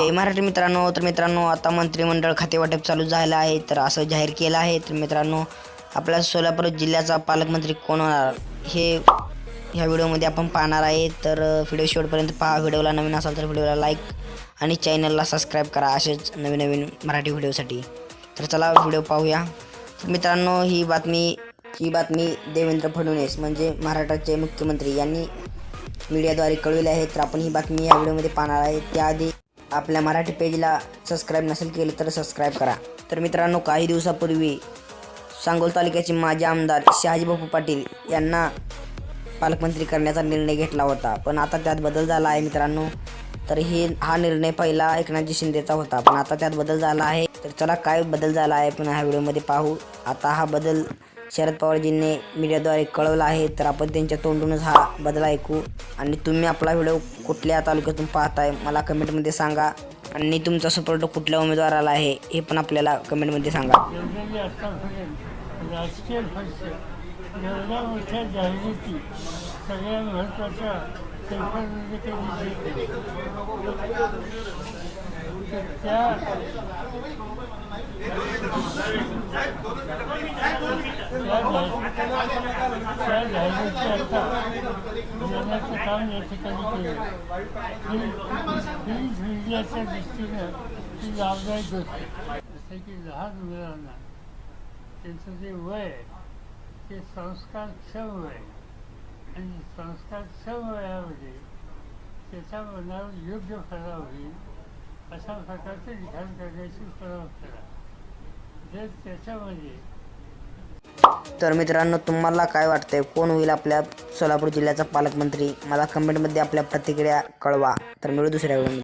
जय मराठी मित्रांनो तर मित्रांनो आता मंत्रिमंडळ खाते वाटप चालू झालं आहे. तर असं जाहीर केलं आहे. तर मित्रांनो आपल्या सोलापूर जिल्ह्याचा पालकमंत्री कोण होणार? हे ह्या व्हिडिओमध्ये आपण पाहणार आहे. तर व्हिडिओ शेवटपर्यंत पहा. व्हिडिओला नवीन असाल तर व्हिडिओला लाईक आणि चॅनलला सबस्क्राईब करा असेच नवीन नवीन मराठी व्हिडिओसाठी. तर चला व्हिडिओ पाहूया. तर मित्रांनो ही बातमी ही बातमी देवेंद्र फडणवीस म्हणजे महाराष्ट्राचे मुख्यमंत्री यांनी मीडियाद्वारे कळविले आहे. तर आपण ही बातमी या व्हिडिओमध्ये पाहणार आहे. त्याआधी आपल्या मराठी पेजला सबस्क्राईब नसेल केलं तर सबस्क्राईब करा. तर मित्रांनो काही दिवसापूर्वी सांगोल तालुक्याचे माजी आमदार शहाजीबापू पाटील यांना पालकमंत्री करण्याचा निर्णय घेतला होता. पण आता त्यात बदल झाला आहे मित्रांनो. तर हे हा निर्णय पहिला एकनाथजी शिंदेचा होता. पण आता त्यात बदल झाला आहे. तर चला काय बदल झाला आहे पण ह्या व्हिडिओमध्ये पाहू. आता हा बदल शरद पवारजींनी मीडियाद्वारे कळवला आहे. तर आपण त्यांच्या तोंडूनच हा बदल ऐकू. आणि तुम्ही आपला व्हिडिओ कुठल्या तालुक्यातून पाहताय मला कमेंटमध्ये सांगा. आणि तुमचा सपोर्ट कुठल्या उमेदवाराला आहे हे पण आपल्याला कमेंटमध्ये सांगा. राजकीय पक्ष एवढ्या मोठ्या जाहिराती सगळ्या महत्त्वाच्या पेपरमध्ये कधी त्या त्या जाहिराती त्या जाहिराती आता देण्याचं काम या ठिकाणी केलं प्रिंट मीडियाच्या दृष्टीनं ती लाभदायक गोष्ट आहे. जसं की लहान मुलांना त्यांचं जे वय आहे, ते संस्कारक्षम वय आहे. आणि संस्कारक्षम वयामध्ये त्याच्या मनावर योग्य फराव होईल अशा प्रकारचे लिखाण करण्याची सराव करा जर त्याच्यामध्ये तर मित्रांनो तुम्हाला काय वाटतंय? कोण होईल आपल्या सोलापूर जिल्ह्याचा पालकमंत्री? मला कमेंटमध्ये आपल्या प्रतिक्रिया कळवा. तर मिळू दुसऱ्या वेळी